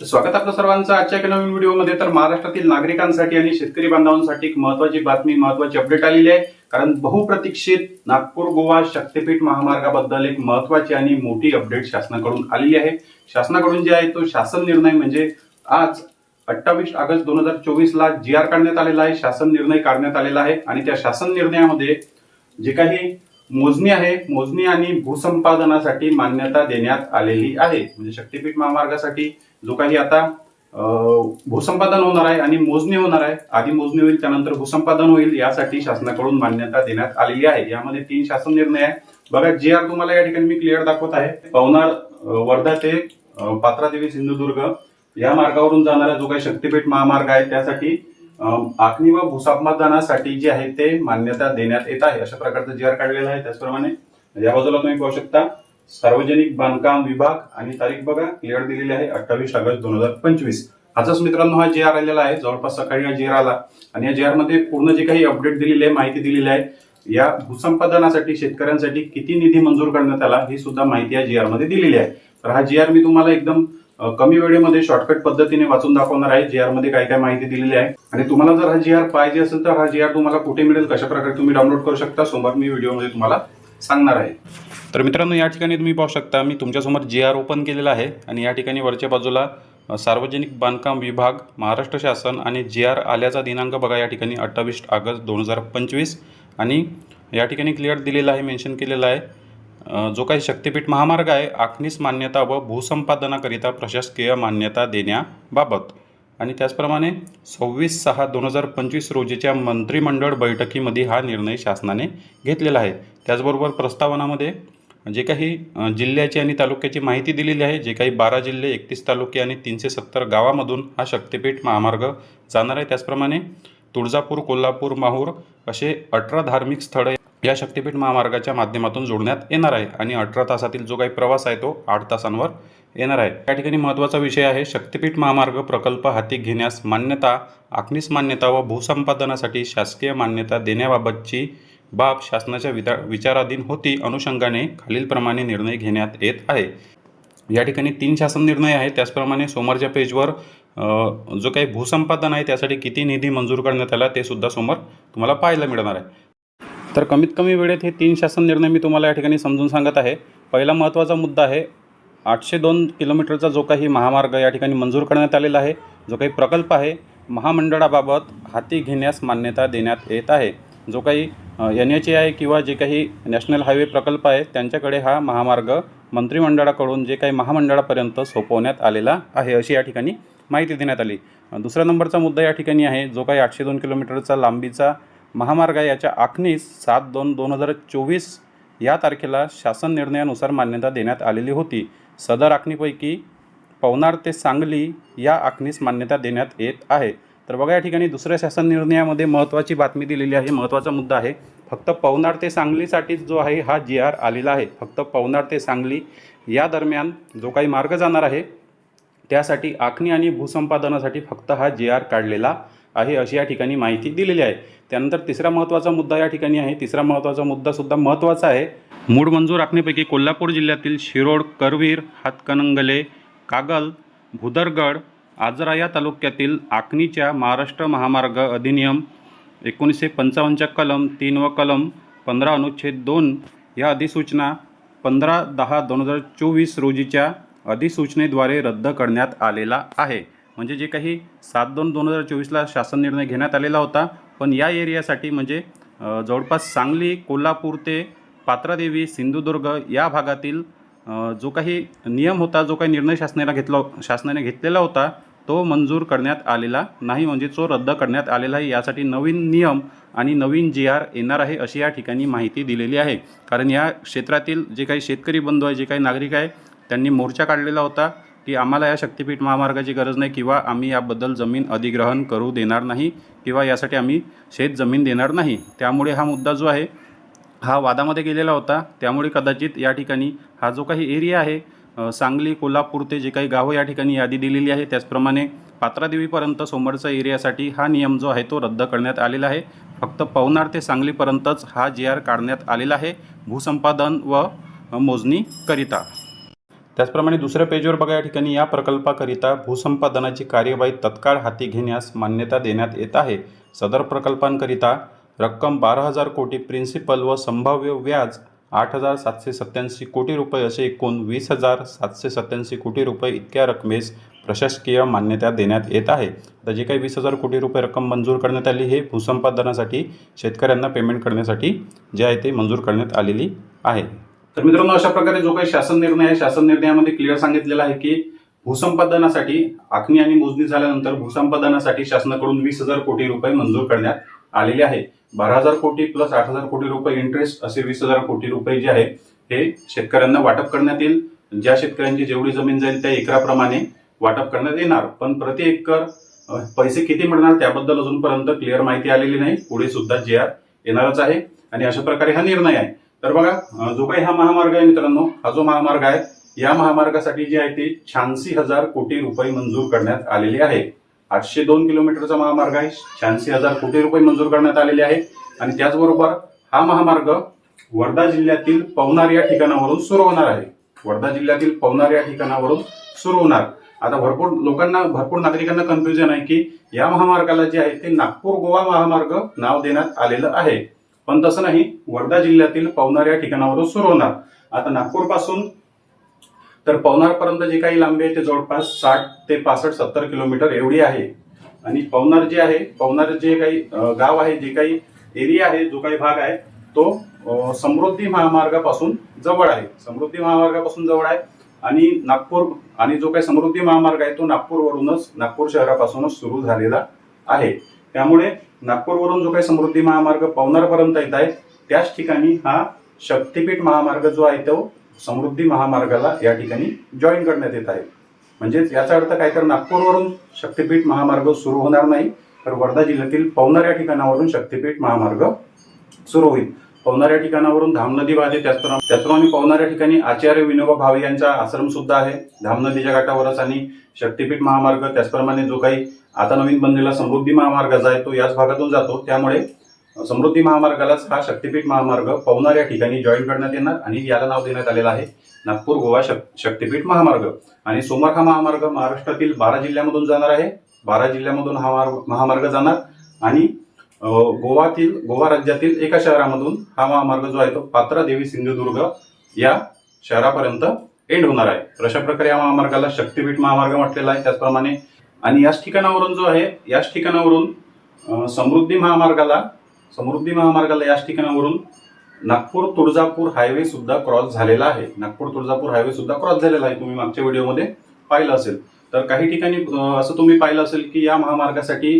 स्वागत आपलं सर्वांचं आजच्या एका नवीन व्हिडिओमध्ये. तर महाराष्ट्रातील नागरिकांसाठी आणि शेतकरी बांधवांसाठी एक महत्वाची बातमी महत्वाची अपडेट आलेली आहे. कारण बहुप्रतीक्षित नागपूर गोवा शक्तीपीठ महामार्गाबद्दल एक महत्वाची आणि मोठी अपडेट शासनाकडून आलेली आहे. शासनाकडून जे आहे तो शासन निर्णय म्हणजे आज अठ्ठावीस ऑगस्ट दोन हजार चोवीस ला जी आर काढण्यात आलेला आहे. शासन निर्णय काढण्यात आलेला आहे. आणि त्या शासन निर्णयामध्ये जे काही मोजणी आहे मोजणी आणि भूसंपादनासाठी मान्यता देण्यात आलेली आहे. म्हणजे शक्तीपीठ महामार्गासाठी जो काही आता भूसंपादन होणार आहे आणि मोजणी होणार आहे आधी मोजणी होईल त्यानंतर भूसंपादन होईल यासाठी शासनाकडून मान्यता देण्यात आलेली आहे. यामध्ये तीन शासन निर्णय आहे. बघा जे आर तुम्हाला या ठिकाणी मी क्लिअर दाखवत आहे पवनार वर्धा ते पात्रादेवी सिंधुदुर्ग या मार्गावरून जाणारा जो काही शक्तीपीठ महामार्ग आहे त्यासाठी आखणी व भूसंपादनासाठी जे आहे ते मान्यता देण्यात येत आहे. अशा प्रकारचं जे आर काढलेलं आहे त्याचप्रमाणे या बाजूला तुम्ही पाहू शकता. सार्वजनिक बांधकाम विभाग आणि तारीख बघा क्लिअर दिलेली आहे अठ्ठावीस ऑगस्ट दोन हजार पंचवीस. आजच मित्रांनो हा जे आर आलेला आहे. जवळपास सकाळी हा जे आर आला. आणि या जे आरमध्ये पूर्ण जे काही अपडेट दिलेली आहे माहिती दिलेली आहे या भूसंपादनासाठी शेतकऱ्यांसाठी किती निधी मंजूर करण्यात आला ही सुद्धा माहिती या जी आरमध्ये दिलेली आहे. तर हा जी आर मी तुम्हाला एकदम कमी वेळेमध्ये शॉर्टकट पद्धतीने वाचून दाखवणार आहे. जी आरमध्ये काय काय माहिती दिलेली आहे. आणि तुम्हाला जर हा जी आर पाहिजे असेल तर हा जी आर तुम्हाला कुठे मिळेल कशा प्रकारे तुम्ही डाउनलोड करू शकता समोर मी व्हिडिओमध्ये तुम्हाला सांगणार आहे. तर मित्रांनो या ठिकाणी तुम्ही पाहू शकता मी तुमच्यासमोर जी आर ओपन केलेला आहे आणि या ठिकाणी वरच्या बाजूला सार्वजनिक बांधकाम विभाग महाराष्ट्र शासन आणि जी आर आल्याचा दिनांक बघा या ठिकाणी अठ्ठावीस ऑगस्ट दोन हजार पंचवीस. आणि या ठिकाणी क्लिअर दिलेला आहे मेन्शन केलेला आहे जो काही शक्तीपीठ महामार्ग आहे आखणीस मान्यता व भूसंपादनाकरिता प्रशासकीय मान्यता देण्याबाबत. आणि त्याचप्रमाणे सव्वीस सहा दोन हजार पंचवीस रोजीच्या मंत्रिमंडळ बैठकीमध्ये हा निर्णय शासनाने घेतलेला आहे. त्याचबरोबर प्रस्तावनामध्ये जे काही जिल्ह्याची आणि तालुक्याची माहिती दिलेली आहे जे काही बारा जिल्हे एकतीस तालुके आणि तीनशे सत्तर गावामधून हा शक्तीपीठ महामार्ग जाणार आहे. त्याचप्रमाणे तुळजापूर कोल्हापूर माहूर असे अठरा धार्मिक स्थळे या शक्तीपीठ महामार्गाच्या माध्यमातून जोडण्यात येणार आहे आणि अठरा तासातील जो काही प्रवास आहे तो आठ तासांवर येणार आहे. या ठिकाणी महत्त्वाचा विषय आहे शक्तीपीठ महामार्ग प्रकल्प हाती घेण्यास मान्यता आखणीस मान्यता व भूसंपादनासाठी शासकीय मान्यता देण्याबाबतची बाब शासनाच्या विता विचाराधीन होती अनुषंगाने खालीलप्रमाणे निर्णय घेण्यात येत आहे. या ठिकाणी तीन शासन निर्णय आहे त्याचप्रमाणे समोरच्या पेजवर जो काही भूसंपादन आहे त्यासाठी किती निधी मंजूर करण्यात आला ते सुद्धा समोर तुम्हाला पाहायला मिळणार आहे. तर कमीत कमी वेळेत हे तीन शासन निर्णय मी तुम्हाला या ठिकाणी समजून सांगत आहे. पहिला महत्त्वाचा मुद्दा आहे आठशे दोन किलोमीटरचा जो काही महामार्ग या ठिकाणी मंजूर करण्यात आलेला आहे जो काही प्रकल्प आहे महामंडळाबाबत हाती घेण्यास मान्यता देण्यात येत आहे. जो काही एन एच ए आहे किंवा जे काही नॅशनल हायवे प्रकल्प आहे त्यांच्याकडे हा महामार्ग मंत्रिमंडळाकडून जे काही महामंडळापर्यंत सोपवण्यात आलेला आहे अशी या ठिकाणी माहिती देण्यात आली. दुसरा नंबरचा मुद्दा या ठिकाणी आहे जो काही आठशे दोन किलोमीटरचा लांबीचा महामार्ग याच्या आखणीस सात दोन दोन हजार चोवीस या तारखेला शासन निर्णयानुसार मान्यता देण्यात आलेली होती. सदर आखणीपैकी पवनार ते सांगली या आखणीस मान्यता देण्यात येत आहे. तर बघा या ठिकाणी दुसऱ्या शासन निर्णयामध्ये महत्त्वाची बातमी दिलेली आहे. महत्त्वाचा मुद्दा आहे. फक्त पवनार ते सांगलीसाठीच जो आहे हा जी आर आलेला आहे. फक्त पवनार ते सांगली या दरम्यान जो काही मार्ग जाणार आहे त्यासाठी आखणी आणि भूसंपादनासाठी फक्त हा जी आर काढलेला आहे अशी या ठिकाणी माहिती दिलेली आहे. त्यानंतर तिसरा महत्त्वाचा मुद्दा या ठिकाणी आहे. तिसरा महत्त्वाचा मुद्दासुद्धा महत्त्वाचा आहे. मूळ मंजूर आखणीपैकी कोल्हापूर जिल्ह्यातील शिरोड करवीर हातकणंगले कागल भुदरगड आजरा या तालुक्यातील आखणीच्या महाराष्ट्र महामार्ग अधिनियम एकोणीसशे पंचावन्नच्या कलम तीन व कलम पंधरा अनुच्छेद दोन या अधिसूचना पंधरा दहा दोन हजार चोवीस रोजीच्या अधिसूचनेद्वारे रद्द करण्यात आलेला आहे. म्हणजे जे काही सात दोन दोन हजार चोवीसला शासन निर्णय घेण्यात आलेला होता पण या एरियासाठी म्हणजे जवळपास सांगली कोल्हापूर ते पात्रादेवी सिंधुदुर्ग या भागातील जो काही नियम होता जो काही निर्णय शासनाला घेतला शासनाने घेतलेला होता तो मंजूर करण्यात आलेला नाही. म्हणजे तो रद्द करण्यात आलेला आहे. यासाठी नवीन नियम आणि नवीन जी आर येणार आहे अशी या ठिकाणी माहिती दिलेली आहे. कारण या क्षेत्रातील जे काही शेतकरी बंधू आहे जे काही नागरिक आहे त्यांनी मोर्चा काढलेला होता. की आम्हाला या शक्तीपीठ महामार्गाची गरज नाही किंवा आम्ही याबद्दल जमीन अधिग्रहण करू देणार नाही किंवा यासाठी आम्ही शेत जमीन देणार नाही. त्यामुळे हा मुद्दा जो आहे हा वादामध्ये गेलेला होता. त्यामुळे कदाचित या ठिकाणी हा जो काही एरिया आहे सांगली कोल्हापूर ते जे काही गावं या ठिकाणी यादी दिलेली आहे त्याचप्रमाणे पात्रादेवीपर्यंत समोरचा एरियासाठी हा नियम जो आहे तो रद्द करण्यात आलेला आहे. फक्त पवनार ते सांगलीपर्यंतच हा जी आर काढण्यात आलेला आहे भूसंपादन व मोजणीकरिता त्याचप्रमाणे दुसऱ्या पेजवर बघा या ठिकाणी या प्रकल्पाकरिता भूसंपादनाची कार्यवाही तत्काळ हाती घेण्यास मान्यता देण्यात येत आहे. सदर प्रकल्पांकरिता रक्कम बारा हजार कोटी प्रिन्सिपल व संभाव्य व्याज आठ हजार सातशे सत्याऐंशी कोटी रुपये असे एकूण वीस हजार सातशे सत्त्याऐंशी कोटी रुपये इतक्या रकमेस प्रशासकीय मान्यता देण्यात येत आहे. आता जे काही वीस हजार कोटी रुपये रक्कम मंजूर करण्यात आली हे भूसंपादनासाठी शेतकऱ्यांना पेमेंट करण्यासाठी जे आहे ते मंजूर करण्यात आलेली आहे. तर मित्रांनो अशा प्रकारे जो काही शासन निर्णय आहे शासन निर्णयामध्ये क्लिअर सांगितलेलं आहे की भूसंपादनासाठी आखणी आणि मोजणी झाल्यानंतर भूसंपादनासाठी शासनाकडून वीस हजार कोटी रुपये मंजूर करण्यात आलेले आहे. बारा हजार कोटी प्लस आठ हजार कोटी रुपये इंटरेस्ट असे वीस हजार कोटी रुपये जे आहे हे शेतकऱ्यांना वाटप करण्यात येईल. ज्या शेतकऱ्यांची जेवढी जमीन जाईल त्या एकराप्रमाणे वाटप करण्यात येणार. पण प्रति एकर पैसे किती मिळणार त्याबद्दल अजूनपर्यंत क्लिअर माहिती आलेली नाही. पुढे सुद्धा जे आर येणारच आहे. आणि अशा प्रकारे हा निर्णय आहे. तर बघा दुबई जो काही हा महामार्ग आहे मित्रांनो. हा जो महामार्ग आहे या महामार्गासाठी जे आहे ते शहाऐंशी हजार कोटी रुपये मंजूर करण्यात आलेले आहे. आठशे दोन किलोमीटरचा महामार्ग आहे शहाऐंशी हजार कोटी रुपये मंजूर करण्यात आलेले आहे. आणि त्याचबरोबर हा महामार्ग वर्धा जिल्ह्यातील पवनार या ठिकाणावरून सुरू होणार आहे. वर्धा जिल्ह्यातील पवनार या ठिकाणावरून सुरू होणार. आता भरपूर लोकांना भरपूर नागरिकांना कन्फ्युजन आहे की या महामार्गाला जे आहे ते नागपूर गोवा महामार्ग नाव देण्यात आलेलं आहे. पण तसं नाही वर्धा जिल्ह्यातील पवनार या ठिकाणावरून सुरू होणार. आता नागपूरपासून तर पवनार पर्यंत जे काही लांबी आहे ते जवळपास साठ ते पासष्ट सत्तर किलोमीटर एवढी आहे. आणि पवनार जे आहे पवनार जे काही गाव आहे जे काही एरिया आहे जो काही भाग आहे तो समृद्धी महामार्गापासून जवळ आहे. समृद्धी महामार्गापासून जवळ आहे. आणि नागपूर आणि जो काही समृद्धी महामार्ग आहे तो नागपूरवरूनच नागपूर शहरापासूनच सुरू झालेला आहे. त्यामुळे नागपूरवरून जो काही समृद्धी महामार्ग पवनारपर्यंत येत आहे त्याच ठिकाणी हा शक्तीपीठ महामार्ग जो आहे तो समृद्धी महामार्गाला या ठिकाणी जॉईन करण्यात येत आहे. म्हणजेच याचा अर्थ काय तर नागपूरवरून शक्तीपीठ महामार्ग सुरू होणार नाही तर वर्धा जिल्ह्यातील पवनार या ठिकाणावरून शक्तीपीठ महामार्ग सुरू होईल. पवनार या ठिकाणावरून धाम नदी वाहते त्याचप्रमाणे त्याचप्रमाणे पवनार या ठिकाणी आचार्य विनोबा भावे यांचा आश्रम सुद्धा आहे. धाम नदीच्या घाटावरच आणि शक्तीपीठ महामार्ग त्याचप्रमाणे जो काही आता नवीन बनलेला समृद्धी महामार्ग जो आहे तो याच भागातून जातो. त्यामुळे समृद्धी महामार्गालाच हा शक्तीपीठ महामार्ग पवनार या ठिकाणी जॉईन करण्यात येणार आणि याला नाव देण्यात आलेलं आहे नागपूर गोवा शक- शक्तीपीठ महामार्ग. आणि सोमवार हा महामार्ग महाराष्ट्रातील बारा जिल्ह्यामधून जाणार आहे. बारा जिल्ह्यामधून हा महामार्ग जाणार आणि गोवातील गोवा राज्यातील एका शहरामधून हा महामार्ग जो आहे तो पात्रा देवी सिंधुदुर्ग या शहरापर्यंत एंड होणार आहे. तर अशा प्रकारे या महामार्गाला शक्तीपीठ महामार्ग म्हटलेला आहे. त्याचप्रमाणे आणि याच ठिकाणावरून जो आहे याच ठिकाणावरून समृद्धी महामार्गाला समृद्धी महामार्गाला याच ठिकाणावरून नागपूर तुळजापूर हायवे सुद्धा क्रॉस झालेला आहे. नागपूर तुळजापूर हायवे सुद्धा क्रॉस झालेला आहे. तुम्ही मागच्या व्हिडिओमध्ये पाहिलं असेल. तर काही ठिकाणी असं तुम्ही पाहिलं असेल की या महामार्गासाठी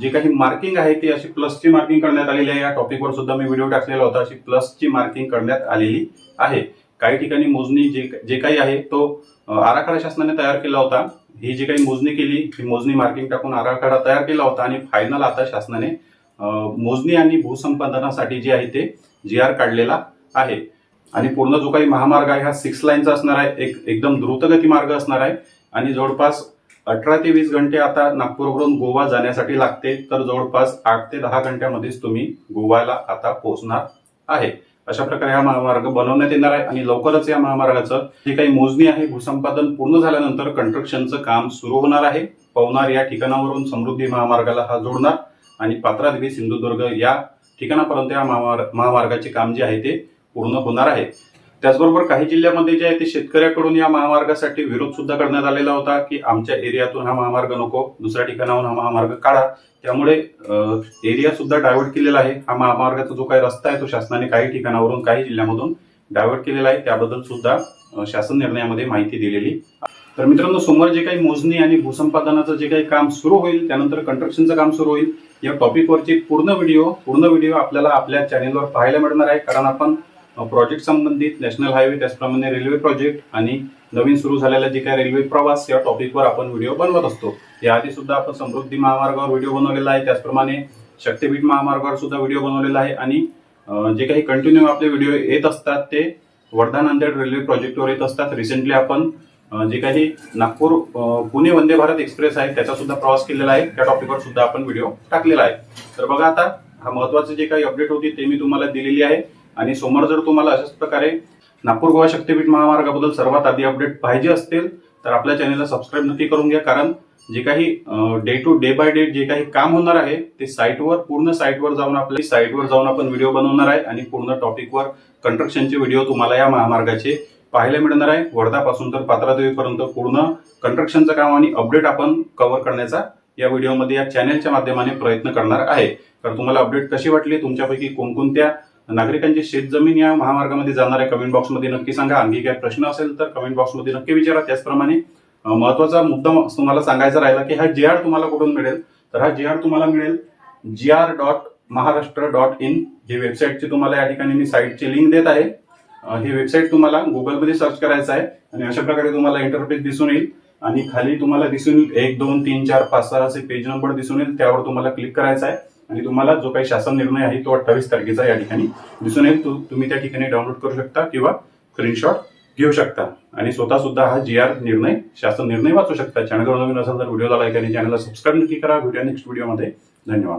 जे काही मार्किंग आहे ती अशी प्लसची मार्किंग करण्यात आलेली आहे. या टॉपिकवर सुद्धा मी व्हिडिओ टाकलेला होता. अशी प्लसची मार्किंग करण्यात आलेली आहे. काही ठिकाणी मोजणी जे जे काही आहे तो आराखडा शासनाने तयार केला होता. ही जी काही मोजणी केली ही मोजणी मार्किंग टाकून आराखडा तयार केला होता आणि फायनल आता शासनाने मोजणी आणि भूसंपादनासाठी जे आहे ते जी आर काढलेला आहे. आणि पूर्ण जो काही महामार्ग आहे हा सिक्स लाईनचा असणार आहे. एक एकदम द्रुतगती मार्ग असणार आहे. आणि जवळपास अठरा ते वीस घंटे आता नागपूरवरून गोवा जाण्यासाठी लागते. तर जवळपास आठ ते दहा घंट्यामध्येच तुम्ही गोव्याला आता पोहोचणार आहे. अशा प्रकारे हा महामार्ग बनवण्यात येणार आहे आणि लवकरच या महामार्गाचं जे काही मोजणी आहे भूसंपादन पूर्ण झाल्यानंतर कंस्ट्रक्शनचं काम सुरू होणार आहे. पवनार या ठिकाणावरून समृद्धी महामार्गाला हा जोडणार आणि पात्रादेवी सिंधुदुर्ग या ठिकाणापर्यंत या महामार्ग महामार्गाचे काम जे आहे ते पूर्ण होणार आहे. त्याचबरोबर काही जिल्ह्यामध्ये जे आहे ते शेतकऱ्याकडून या महामार्गासाठी विरोध सुद्धा करण्यात आलेला होता की आमच्या एरियातून हा महामार्ग नको दुसऱ्या ठिकाणाहून हा महामार्ग काढा. त्यामुळे एरिया सुद्धा डायव्हर्ट केलेला आहे. हा महामार्गाचा जो काही रस्ता आहे तो शासनाने काही ठिकाणावरून काही जिल्ह्यामधून डायव्हर्ट केलेला आहे. त्याबद्दल सुद्धा शासन निर्णयामध्ये माहिती दिलेली. तर मित्रांनो समोर जे काही मोजणी आणि भूसंपादनाचं जे काही काम सुरू होईल त्यानंतर कंस्ट्रक्शनचं काम सुरू होईल या टॉपिकवरची पूर्ण व्हिडिओ पूर्ण व्हिडिओ आपल्याला आपल्या चॅनेलवर पाहायला मिळणार आहे. कारण आपण प्रोजेक्ट संबंधित नॅशनल हायवे त्याचप्रमाणे रेल्वे प्रोजेक्ट आणि नवीन सुरू झालेला जे काही रेल्वे प्रवास या टॉपिकवर आपण व्हिडिओ बनवत असतो. याआधी सुद्धा आपण समृद्धी महामार्गावर व्हिडिओ बनवलेला आहे. त्याचप्रमाणे शक्तीपीठ महामार्गावर सुद्धा व्हिडिओ बनवलेला आहे. आणि जे काही कंटिन्यू आपले व्हिडिओ येत असतात ते वर्धा नांदेड रेल्वे प्रोजेक्टवर येत असतात. रिसेंटली आपण जे काही नागपूर पुणे वंदे भारत एक्सप्रेस आहे त्याचा सुद्धा प्रवास केलेला आहे. त्या टॉपिकवर सुद्धा आपण व्हिडिओ टाकलेला आहे. तर बघा आता हा महत्त्वाचे जे काही अपडेट होती ते मी तुम्हाला दिलेली आहे. आणि समोर जर तुम्हाला अशाच प्रकारे नागपूर गोवा शक्तीपीठ महामार्गाबद्दल सर्वात आधी अपडेट पाहिजे असतील तर आपल्या चॅनलला सबस्क्राईब नक्की करून घ्या कारण जे काही day to day by day जे काही काम होणार आहे ते साईटवर पूर्ण साईटवर जाऊन आपल्या साईटवर जाऊन आपण व्हिडिओ बनवणार आहे आणि पूर्ण टॉपिकवर कंस्ट्रक्शनचे व्हिडिओ तुम्हाला या महामार्गाचे पाहायला मिळणार आहे. वर्धापासून तर पात्रादेवीपर्यंत पूर्ण कंस्ट्रक्शनचं काम आणि अपडेट आपण कव्हर करण्याचा या व्हिडिओमध्ये या चॅनलच्या माध्यमाने प्रयत्न करणार आहे. तर तुम्हाला अपडेट कशी वाटली? तुमच्यापैकी कोणकोणत्या नागरिकांची शेतजमीन या महामार्गामध्ये जाणाऱ्या कमेंट बॉक्समध्ये नक्की सांगा. आणखी काही प्रश्न असेल तर कमेंट बॉक्समध्ये नक्की विचारा. त्याचप्रमाणे महत्त्वाचा मुद्दा तुम्हाला सांगायचा राहिला की हा जी आर तुम्हाला कुठून मिळेल? तर हा जी आर तुम्हाला मिळेल G R dot Maharashtra dot in ही वेबसाईटची तुम्हाला या ठिकाणी मी साईटची लिंक देत आहे. ही वेबसाईट तुम्हाला गुगलमध्ये सर्च करायचं आहे. आणि अशा प्रकारे तुम्हाला इंटरफेस दिसून येईल. आणि खाली तुम्हाला दिसून येईल एक दोन तीन चार पाच सहा असे पेज नंबर दिसून येईल. त्यावर तुम्हाला क्लिक करायचं आहे. आणि तुम्हाला जो काही शासन निर्णय आहे तो अठ्ठावीस तारखेचा या ठिकाणी दिसून येईल. तो तुम्ही त्या ठिकाणी डाउनलोड करू शकता किंवा स्क्रीनशॉट घेऊ शकता. आणि स्वतः सुद्धा हा जी आर निर्णय शासन निर्णय वाचू शकता. चॅनलवर नवीन असेल तर व्हिडिओला लाईक आणि चॅनलला सबस्क्राईब नक्की करा. व्हिडिओ नेक्स्ट व्हिडिओमध्ये धन्यवाद.